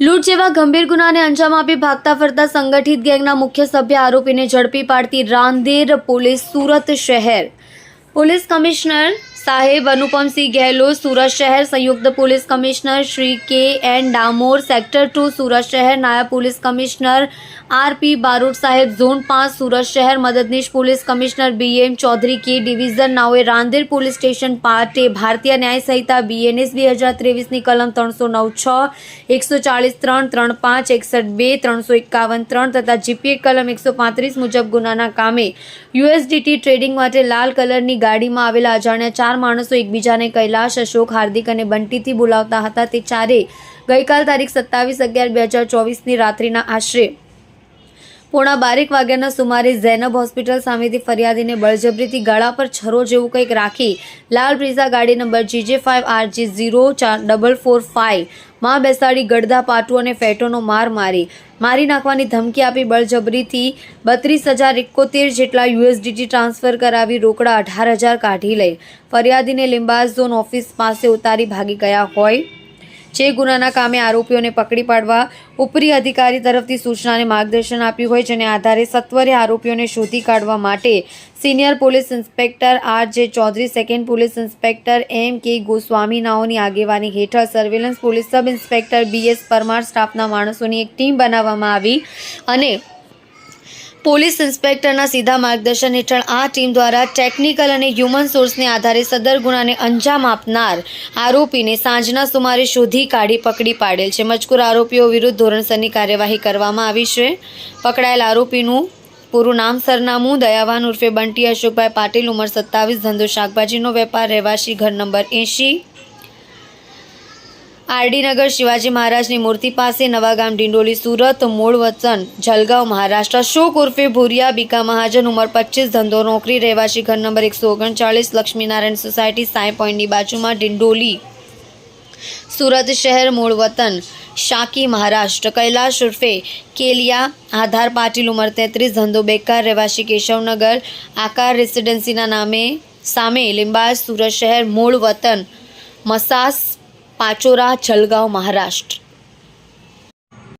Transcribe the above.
લૂંટ જેવા ગંભીર ગુનાને અંજામ આપી ભાગતા ફરતા સંગઠિત ગેંગના મુખ્ય સભ્ય આરોપીને ઝડપી પાડતી રાંદેર પોલીસ સુરત શહેર. પોલીસ કમિશનર સાહેબ અનુપમસિંહ ગેહલોત, સુરત શહેર સંયુક્ત police commissioner Shri K N Damor, sector two Surat શહેર નાયબ police commissioner R P Barot સાહેબ, ઝોન પાંચ સુરત શહેર મદદનીશ police commissioner B M Chaudhari K division નાઓએ Rander police station પાટે ભારતીય ન્યાય સંહિતા બીએનએસ બે હજાર ત્રેવીસની કલમ ત્રણસો નવ છ, એકસો ચાલીસ ત્રણ ત્રણ પાંચ, એકસઠ બે, ત્રણસો એકાવન ત્રણ તથા જીપીએ કલમ એકસો પાંત્રીસ મુજબ ગુનાના કામે યુએસડીટી ટ્રેડિંગ માટે લાલ કલરની ગાડીમાં આવેલા અજાણ્યા ચાર માણસો એકબીજાને કૈલાશ, અશોક, હાર્દિક અને બંટીથી બોલાવતા હતા. તે ચારે ગઈકાલ તારીખ સત્તાવીસ અગિયાર બે હજાર ચોવીસની રાત્રિના આશરે પોણા બારેક વાગ્યાના સુમારે ઝેનબ હોસ્પિટલ સામેથી ફરિયાદીને બળજબરીથી ગળા પર છરો જેવું કંઈક રાખી લાલ બ્રિઝા ગાડી number GJ five RG zero ચાર ડબલ ફોર ફાઇવ માં બેસાડી ગડધા પાટુ અને ફેટોનો માર મારી. મારી નાખવાની ધમકી આપી બળજબરીથી બત્રીસ હજાર એકોતેર જેટલા યુએસડીટી ટ્રાન્સફર કરાવી રોકડા અઢાર હજાર કાઢી લઈ. ફરિયાદીને લિંબાસ ઝોન ઓફિસ પાસે ઉતારી ભાગી ગયા હોય. જે ગુનાના કામે આરોપીઓને પકડી પાડવા ઉપરી અધિકારી તરફથી સૂચના અને માર્ગદર્શન આપ્યું હોય, જેને આધારે સત્વરે આરોપીઓને શોધી કાઢવા માટે senior police inspector R J Chaudhari, second police inspector M K Goswami નાઓની આગેવાની હેઠળ surveillance police sub inspector B S Parmar સ્ટાફના માણસોની એક ટીમ બનાવવામાં આવી અને પોલીસ ઇન્સ્પેક્ટરના સીધા માર્ગદર્શન હેઠળ આ ટીમ દ્વારા ટેકનિકલ અને હ્યુમન સોર્સને આધારે સદર ગુનાને અંજામ આપનાર આરોપીને સાંજના સુમારે શોધી કાઢી પકડી પાડેલ છે. મજકૂર આરોપીઓ વિરુદ્ધ ધોરણસરની કાર્યવાહી કરવામાં આવી છે. પકડાયેલ આરોપીનું પૂરું નામ, સરનામું, દયાવાન ઉર્ફે બંટી અશોકભાઈ પાટીલ, ઉંમર સત્તાવીસ, ધંધો શાકભાજીનો વેપાર, રહેવાસી, ઘર નંબર એંશી આરડીનગર શિવાજી મહારાજની મૂર્તિ પાસે નવાગામ ડિંડોલી, સુરત મૂળ વતન જલગાંવ, મહારાષ્ટ્ર, શોક ઉર્ફે ભૂરિયા, બીકા મહાજન, ઉંમર પચીસ, ધંધો નોકરી, રહેવાસી ઘર નંબર એકસો ઓગણચાળીસ, લક્ષ્મીનારાયણ સોસાયટી, સાંઈ પોઈન્ટની બાજુમાં ડિંડોલી. સુરત શહેર મૂળ વતન શાકી, મહારાષ્ટ્ર. કૈલાશ ઉર્ફે કેલિયા, આધાર પાટીલ, ઉંમર તેત્રીસ, ધંધો બેકાર, રહેવાસી કેશવનગર, આકાર રેસિડેન્સીના નામે સામે લીંબાજ સુરત શહેર મૂળ વતન મસાસ પાચોરા જલગાંવ મહારાષ્ટ્ર.